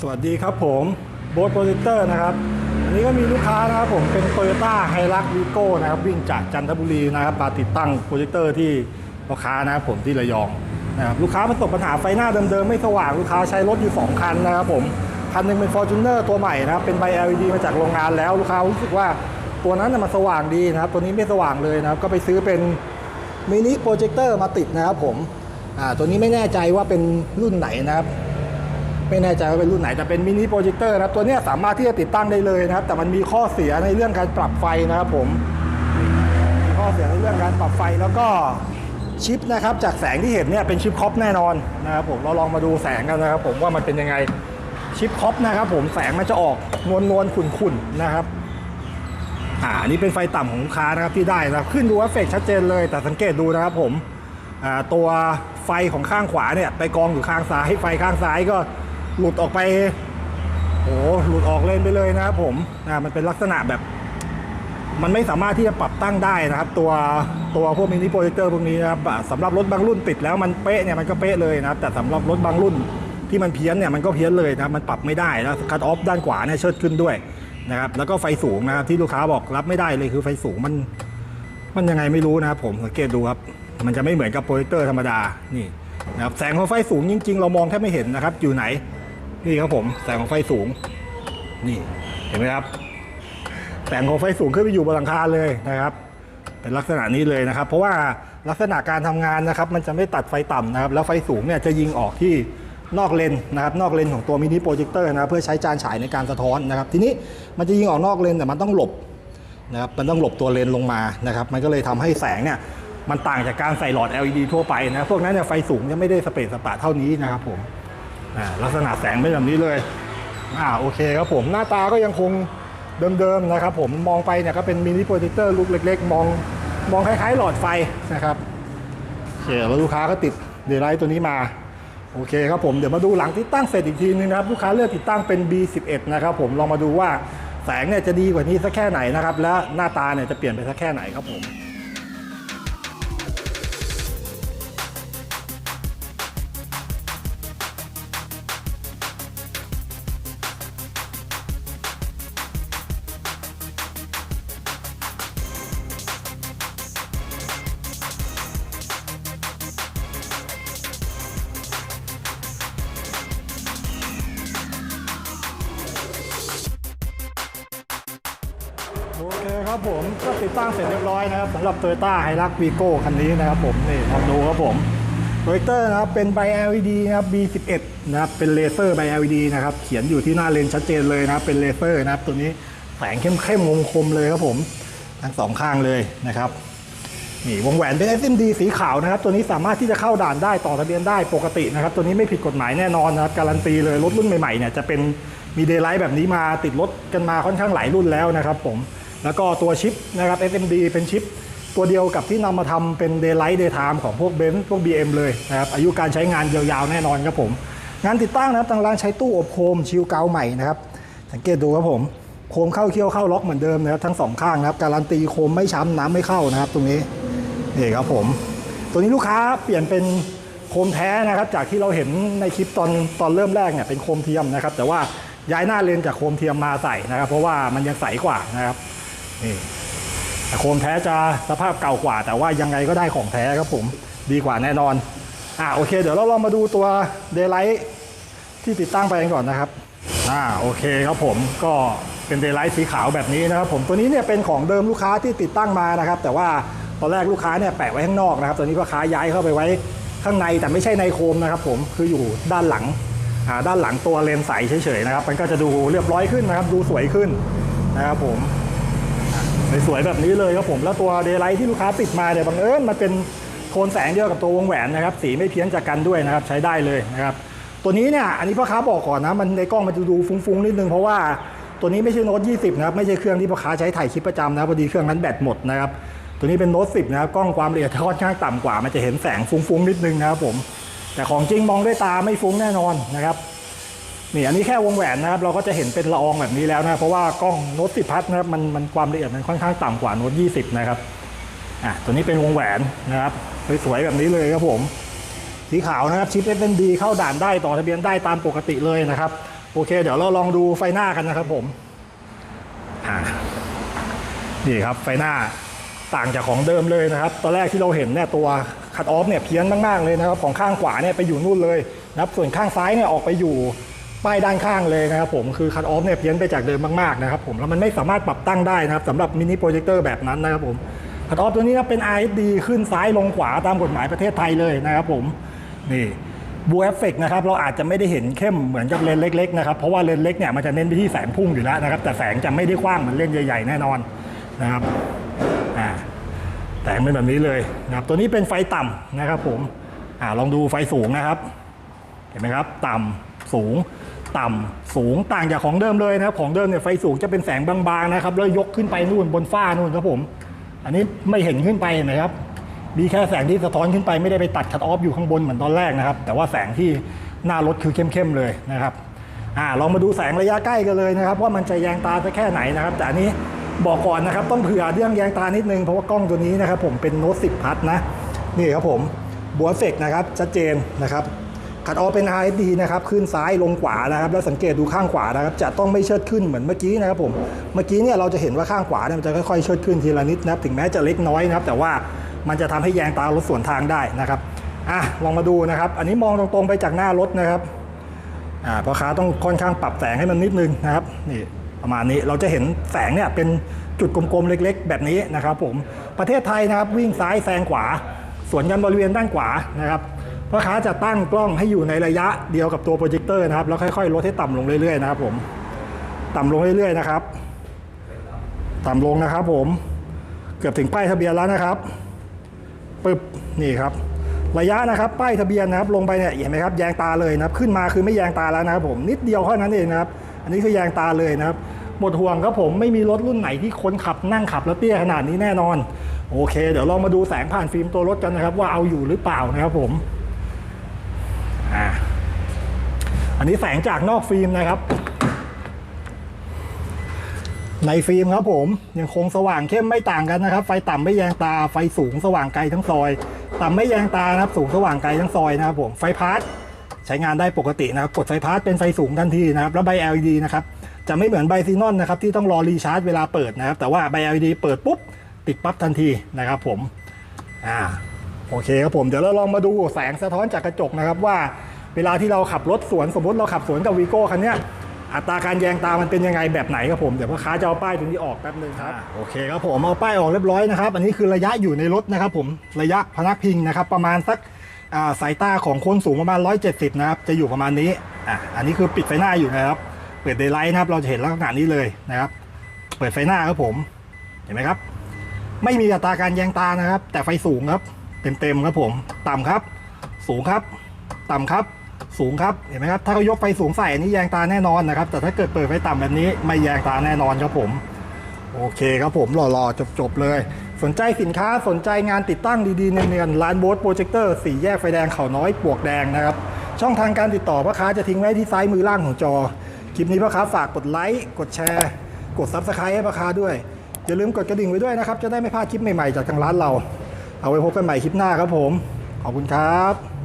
สวัสดีครับผมโบ๊ทโปรเจคเตอร์นะครับอันนี้ก็มีลูกค้านะครับผมเป็น t o y ยต้าไฮรักวีโก้นะครับวิ่งจากจันทบุรีนะครับมาติดตั้งโปรเจคเตอร์ที่ลูกค้านะครับผมที่ระยองนะครับลูกค้ามันตกปัญหาไฟหน้าเดิมๆไม่สว่างลูกค้าใช้รถอยู่ 2 คันนะครับผมคันหนึงเป็น Fortuner ตัวใหม่นะครับเป็นใบ LED มาจากโรงงานแล้วลูกค้ารู้สึกว่าตัวนั้นน่ะมันสว่างดีนะครับ ตัวนี้ไม่สว่างเลยนะครับก็ไปซื้อเป็นมินิโปรเจคเตอร์มาติดนะครับผมอ่าตัวนี้ไม่แน่ใจว่าเป็นรุ่นไหนนะครับ ไม่แน่ใจว่าเป็นรุ่นไหนแต่เป็นมินิโปรเจคเตอร์นะครับตัวนี้สามารถที่จะติดตั้งได้เลยนะครับ แต่มันมีข้อเสียในเรื่องการปรับไฟนะครับผมมีข้อเสียในเรื่องการปรับไฟแล้วก็ชิปนะครับจากแสงที่เห็นเนี่ยเป็นชิปคอปแน่นอนนะครับผมเราลองมาดูแสงกันนะครับ ผมว่ามันเป็นยังไงชิปคอปนะครับผมแสงมันจะออกนวลนวลๆขุ่นๆนะครับอ่าอันนี้เป็นไฟต่ำของลูกค้านะครับที่ได้นะครับขึ้นดูเอฟเฟกชัดเจนเลย แต่สังเกตดูนะครับผมอ่าตัวไฟของข้างขวาเนี่ยไปกองอยู่ข้างซ้ายไฟข้างซ้ายก็ หลุดออกไปโอ้หลุดออกเลนไปเลยนะครับผมอ่ามันเป็นลักษณะแบบ มันไม่สามารถที่จะปรับตั้งได้นะครับ ตัวตัวพวกมินิโปรเจคเตอร์พวกนี้นะครับสำหรับรถบางรุ่นติดแล้วมันเป๊ะเนี่ยมันก็เป๊ะเลยนะครับ แต่สำหรับรถบางรุ่นที่มันเพี้ยนเนี่ยมันก็เพี้ยนเลยนะครับมันปรับไม่ได้แล้วคัตออฟด้านขวาเนี่ยเชิดขึ้นด้วยนะครับแล้วก็ไฟสูงนะครับที่ลูกค้าบอกรับไม่ได้เลยคือไฟสูงมัน มันยังไงไม่รู้นะครับผมสังเกตดูครับ มันจะไม่เหมือนกับโปรเจคเตอร์ธรรมดานี่นะครับแสงของไฟสูงจริง ๆ เรามองแทบไม่เห็นนะครับอยู่ไหน นี่ครับผมแสงของไฟสูง นี่เห็นไหมครับ แสงของไฟสูงขึ้นไปอยู่บนหลังคาเลยนะครับ เป็นลักษณะนี้เลยนะครับ เพราะว่าลักษณะการทำงานนะครับ มันจะไม่ตัดไฟต่ำนะครับ แล้วไฟสูงเนี่ยจะยิงออกที่นอกเลนนะครับ นอกเลนของตัวมินิโปรเจคเตอร์นะเพื่อใช้จานฉายในการสะท้อนนะครับ ทีนี้มันจะยิงออกนอกเลนแต่มันต้องหลบนะครับมันต้องหลบตัวเลนลงมานะครับ มันก็เลยทำให้แสงเนี่ยมันต่างจากการใส่หลอด LED ทั่วไปนะ พวกนั้นเนี่ยไฟสูงจะไม่ได้สเปรย์สปาเท่านี้นะครับผม อ่าลักษณะแสงเป็นแบบนี้เลยอ่าโอเคครับผมหน้าตาก็ยังคงเดิมๆนะครับผมมองไปเนี่ยก็เป็นมินิโปรเจคเตอร์ลูกเล็ก ๆ มองมองคล้ายๆ หลอดไฟนะครับโอเคแล้วลูกค้าก็ติดเดย์ไลท์ตัวนี้มาโอเคครับผมเดี๋ยวมาดูหลังติดตั้งเสร็จอีกทีนึงนะครับลูกค้าเลือกติดตั้งเป็น B11 นะครับผมลองมาดูว่าแสงเนี่ยจะดีกว่านี้สักแค่ไหนนะครับและหน้าตาเนี่ยจะเปลี่ยนไปสักแค่ไหนครับผม โอเคครับผมก็ติดตั้งเสร็จเรียบร้อยนะครับสำหรับ Toyota h i l u x Vigo คันนี้นะครับผมนี่ลองดูครับผมโรเจคเตอร์นะครับเป็นใบ LED นะครับ B11 นะครับเป็นเลเซอร์ใบ LED นะครับเขียนอยู่ที่หน้าเลนชัดเจนเลยนะครับเป็นเลเซอร์นะครับ ตัวนี้แสงเข้มเข้มๆคมคมเลยครับผมทั้งสองข้างเลยนะครับนี่วงแหวนเป็น SMD สีขาวนะครับ ตัวนี้สามารถที่จะเข้าด่านได้ต่อทะเบียนได้ปกตินะครับ ตัวนี้ไม่ผิดกฎหมายแน่นอนนะครับการันตีเลยรถรุ่นใหม่ๆเนี่ยจะเป็นมีเดย์ไลท์แบบนี้มาติดรถกันมาค่อนข้างหลายรุ่นแล้วนะครับผม แล้วก็ตัวชิปนะครับ SMD เป็นชิปตัวเดียวกับที่นำมาทำเป็น Daylight Daytime ของพวกเบนซ์พวก BM เลยนะครับ อายุการใช้งานยาวๆ แน่นอนครับผม งานติดตั้งนะครับทางร้านใช้ตู้อบโคมชิลเกาใหม่นะครับ สังเกตดูครับผม โคมเข้าเคี้ยวเข้าล็อกเหมือนเดิมนะครับทั้งสองข้างนะครับการันตีโคมไม่ช้ำน้ำไม่เข้านะครับ ตรงนี้นี่ครับผม ตัวนี้ลูกค้าเปลี่ยนเป็นโคมแท้นะครับจากที่เราเห็นในคลิปตอนตอนเริ่มแรกเนี่ยเป็นโคมเทียมนะครับแต่ว่าย้ายหน้าเลนจากโคมเทียมมาใส่นะครับ เพราะว่ามันยังใสกว่านะครับ นี่โคมแท้จะสภาพเก่ากว่า แต่ว่ายังไงก็ได้ของแท้ครับผมดีกว่าแน่นอนอ่าโอเค เดี๋ยวเราลองมาดูตัวเดย์ไลท์ที่ติดตั้งไปกันก่อนนะครับอ่าโอเคครับผมก็เป็นเดย์ไลท์สีขาวแบบนี้นะครับผมตัวนี้เนี่ยเป็นของเดิมลูกค้าที่ติดตั้งมานะครับ แต่ว่าตอนแรกลูกค้าเนี่ยแปะไว้ข้างนอกนะครับตอนนี้ลูกค้าย้ายเข้าไปไว้ข้างในแต่ไม่ใช่ในโคมนะครับ ผมคืออยู่ด้านหลังอ่าด้านหลังตัวเลนส์ใสเฉยๆนะครับ มันก็จะดูเรียบร้อยขึ้นนะครับ ดูสวยขึ้นนะครับผม สวยๆแบบนี้เลยครับผมแล้วตัวเดย์ไลท์ที่ลูกค้าติดมาเนี่ยบังเอิญมันเป็นโทนแสงเดียวกับตัววงแหวนนะครับสีไม่เพี้ยนจากกันด้วยนะครับใช้ได้เลยนะครับตัวนี้เนี่ยอันนี้พ่อค้าบอกก่อนนะมันในกล้องมันจะดูฟุ้งๆนิดนึงเพราะว่าตัวนี้ไม่ใช่โน้ต20นะครับไม่ใช่เครื่องที่พ่อค้าใช้ถ่ายคลิปประจำนะพอดีเครื่องนั้นแบตหมดนะครับตัวนี้เป็นโน้ต10นะครับกล้องความละเอียดค่อนข้างต่ำกว่ามันจะเห็นแสงฟุ้งๆนิดนึงนะครับผมแต่ของจริงมองด้วยตาไม่ฟุ้งแน่นอนนะครับ นี่อันนี้แค่วงแหวนนะครับเราก็จะเห็นเป็นละอองแบบนี้แล้วนะเพราะว่ากล้องโน้ตสิพัทนะครับมันมันความละเอียดมันค่อนข้างต่ำกว่าโน้ต20นะครับอะตัวนี้เป็นวงแหวนนะครับสวยๆแบบนี้เลยครับผมสีขาวนะครับชิป SMD เข้าด่านได้ต่อทะเบียนได้ตามปกติเลยนะครับ โอเค เดี๋ยวเราลองดูไฟหน้ากันนะครับผมอ่านี่ครับไฟหน้าต่างจากของเดิมเลยนะครับ ตอนแรกที่เราเห็นเนี่ยตัวคัตออฟเนี่ยเพี้ยนมากๆเลยนะครับ ของข้างขวาเนี่ยไปอยู่นู่นเลยนะครับส่วนข้างซ้ายเนี่ยออกไปอยู่ ป้ายด้านข้างเลยนะครับผมคือคัตออฟเนี่ยเพี้ยนไปจากเดิมมากๆนะครับผมแล้วมันไม่สามารถปรับตั้งได้นะครับสำหรับมินิโปรเจคเตอร์แบบนั้นนะครับผมคัตออฟตัวนี้นะเป็น RSD ขึ้นซ้ายลงขวาตามกฎหมายประเทศไทยเลยนะครับผมนี่บูเอฟเฟกนะครับเราอาจจะไม่ได้เห็นเข้มเหมือนกับเลนเล็กๆนะครับเพราะว่าเลนเล็กเนี่ยมันจะเน้นไปที่แสงพุ่งอยู่แล้วนะครับแต่แสงจะไม่ได้กว้างเหมือนเลนใหญ่ๆแน่นอนนะครับอ่าแสงเป็นแบบนี้เลยนะครับตัวนี้เป็นไฟต่ำนะครับผมอ่าลองดูไฟสูงนะครับ เห็นไหมครับ ต่ำ สูงต่ำสูงต่างจากของเดิมเลยนะครับของเดิมเนี่ยไฟสูงจะเป็นแสงบางๆนะครับแล้วยกขึ้นไปนู่นบนฟ้านู่นครับผม อันนี้ไม่เห็นขึ้นไปนไหมครับมีแค่แสงที่สะท้อนขึ้นไปไม่ได้ไปตัดคัดออฟอยู่ข้างบนเหมือนตอนแรกนะครับ แต่ว่าแสงที่หน้ารถคือเข้มๆเลยนะครับอ่าลองมาดูแสงระยะใกล้กันเลยนะครับ ว่ามันจะแยงตาสักแค่ไหนนะครับ แต่อันนี้บอกก่อนนะครับ ต้องเผื่อเรื่องแยงตานิดนึงเพราะว่ากล้องตัวนี้นะครับ ผมเป็นโน้ต10พัทนะนี่ครับผมบัวเฟกนะครับชัดเจนนะครับ คัดออฟเป็น RSD นะครับขึ้นซ้ายลงขวานะครับ แล้วสังเกตดูข้างขวานะครับ จะต้องไม่เชิดขึ้นเหมือนเมื่อกี้นะครับผมเมื่อกี้เนี่ยเราจะเห็นว่าข้างขวาเนี่ยมันจะค่อยๆเชิดขึ้นทีละนิดนะครับถึงแม้จะเล็กน้อยนะครับ แต่ว่ามันจะทำให้แยงตารถสวนทางได้นะครับอะลองมาดูนะครับ อันนี้มองตรงๆไปจากหน้ารถนะครับอ่าพ่อค้าต้องค่อนข้างปรับแสงให้มันนิดนึงนะครับนี่ประมาณนี้เราจะเห็นแสงเนี่ยเป็นจุดกลมๆเล็ก ๆ แบบนี้นะครับ ผมประเทศไทยนะครับวิ่งซ้ายแซงขวา สวนกันบริเวณด้านขวานะครับ พ่อค้าจะตั้งกล้องให้อยู่ในระยะเดียวกับตัวโปรเจคเตอร์นะครับแล้วค่อยๆลดให้ต่ำลงเรื่อยๆนะครับผมต่ำลงเรื่อยๆนะครับ ต่ำลงนะครับ ผมเกือบถึงป้ายทะเบียนแล้วนะครับปึ๊บนี่ครับ ระยะนะครับ ป้ายทะเบียนนะครับ ลงไปเนี่ยเห็นไหมครับแยงตาเลยนะครับ ขึ้นมาคือไม่แยงตาแล้วนะครับ ผมนิดเดียวเท่านั้นเองนะครับ อันนี้คือแยงตาเลยนะครับหมดห่วงครับผมไม่มีรถรุ่นไหนที่คนขับนั่งขับแล้วเตี้ยขนาดนี้แน่นอน โอเค เดี๋ยวลองมาดูแสงผ่านฟิล์มตัวรถกันนะครับ ว่าเอาอยู่หรือเปล่านะครับผมอ่า อันนี้แสงจากนอกฟิล์มนะครับ ในฟิล์มครับผมยังคงสว่างเข้มไม่ต่างกันนะครับ ไฟต่ำไม่แยงตาไฟสูงสว่างไกลทั้งซอย ต่ำไม่แยงตานะครับ สูงสว่างไกลทั้งซอยนะครับผมไฟพาร์ทใช้งานได้ปกตินะครับ กดไฟพาร์ทเป็นไฟสูงทันทีนะครับ แล้วใบ LED นะครับจะไม่เหมือนใบซีนอนนะครับที่ต้องรอรีชาร์จเวลาเปิดนะครับ แต่ว่าใบ LED เปิดปุ๊บติดปั๊บทันทีนะครับผมอ่าโอเคครับผมเดี๋ยวเราลองมาดูแสงสะท้อนจากกระจกนะครับว่า เวลาที่เราขับรถสวนสมมติเราขับสวนกับวีโก้คันเนี้ยอัตราการแยงตามันเป็นยังไงแบบไหนครับผม เดี๋ยวพ่อค้าจะเอาป้ายตรงนี้ออกแป๊บนึงครับ โอเคครับผมเอาป้ายออกเรียบร้อยนะครับ อันนี้คือระยะอยู่ในรถนะครับผม ระยะพนักพิงนะครับ ประมาณสักาสายตาของคนสูงประมาณ 170 นะครับ จะอยู่ประมาณนี้ อะ อันนี้คือปิดไฟหน้าอยู่นะครับ เปิดเดย์ไลท์นะครับ เราจะเห็นลักษณะนี้เลยนะครับ เปิดไฟหน้าครับผม เห็นไหมครับ ไม่มีอัตราการแยงตานะครับ แต่ไฟสูงครับ เต็มๆครับผม ต่ำครับ สูงครับ ต่ำครับ สูงครับเห็นไหมครับถ้าเขายกไฟสูงใส่อันนี้แยงตาแน่นอนนะครับ แต่ถ้าเกิดเปิดไฟต่ำแบบนี้ไม่แยงตาแน่นอนครับผมโอเคครับผมหล่อๆจบๆเลย สนใจสินค้าสนใจงานติดตั้งดีๆเนียนๆร้านโบสโปรเจคเตอร์สี่แยกไฟแดงเขาน้อยปวกแดงนะครับ ช่องทางการติดต่อพ่อค้าจะทิ้งไว้ที่ซ้ายมือล่างของจอ คลิปนี้พ่อค้าฝากกดไลค์กดแชร์ กดซับสไครต์ให้พ่อค้าด้วย อย่าลืมกดกระดิ่งไว้ด้วยนะครับ จะได้ไม่พลาดคลิปใหม่ๆจากทางร้านเรา เอาไว้พบกันใหม่คลิปหน้าครับผม ขอบคุณครับ